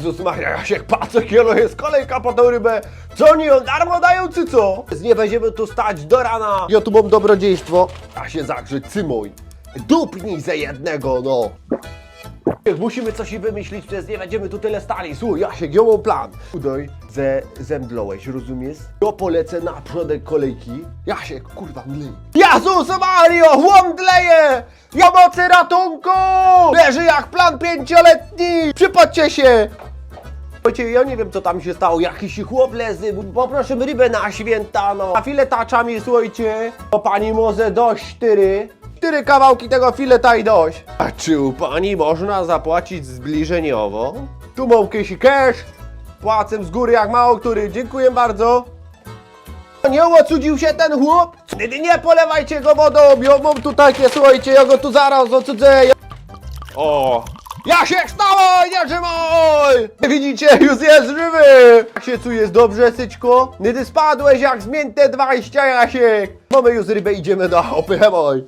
Jezus Maria, Jasiek, patrz, kielo jest kolejka po tą rybę. Co oni ją darmo dają, czy co? Nie będziemy tu stać do rana. Ja tu mam dobrodziejstwo. A się zagrze, cymuj. Dupnij ze jednego, no. Musimy coś wymyślić, przecież nie będziemy tu tyle stali. Słuchaj, Jasiek, ja mam plan. Udoj, ze zemdlołeś, rozumiesz? Ja polecę na przodek kolejki. Jasiek, kurwa, mlej. Jezus Mario, łomdleje! Ja mocy ratunku! Leży jak plan pięcioletni! Przypatrzcie się! Słuchajcie, ja nie wiem co tam się stało, jakiś chłop lezy, poproszę rybę na święta, no. A filetaczami, słuchajcie, to pani może dość cztery. Cztery kawałki tego fileta i dość. A czy u pani można zapłacić zbliżeniowo? Tu mam jakiś cash, płacę z góry jak mało który, dziękuję bardzo. Nie ocudził się ten chłop? Nie, polewajcie go wodą, ja mam tu takie, słuchajcie, ja go tu zaraz ocudzę. O! Jasiek, wstawaj, nie trzymaj! Widzicie, już jest żywy! Jak się czujesz dobrze, Syćko? Ty spadłeś jak zmięte 20, Jasiek! Mamy już rybę, idziemy na opychemoj.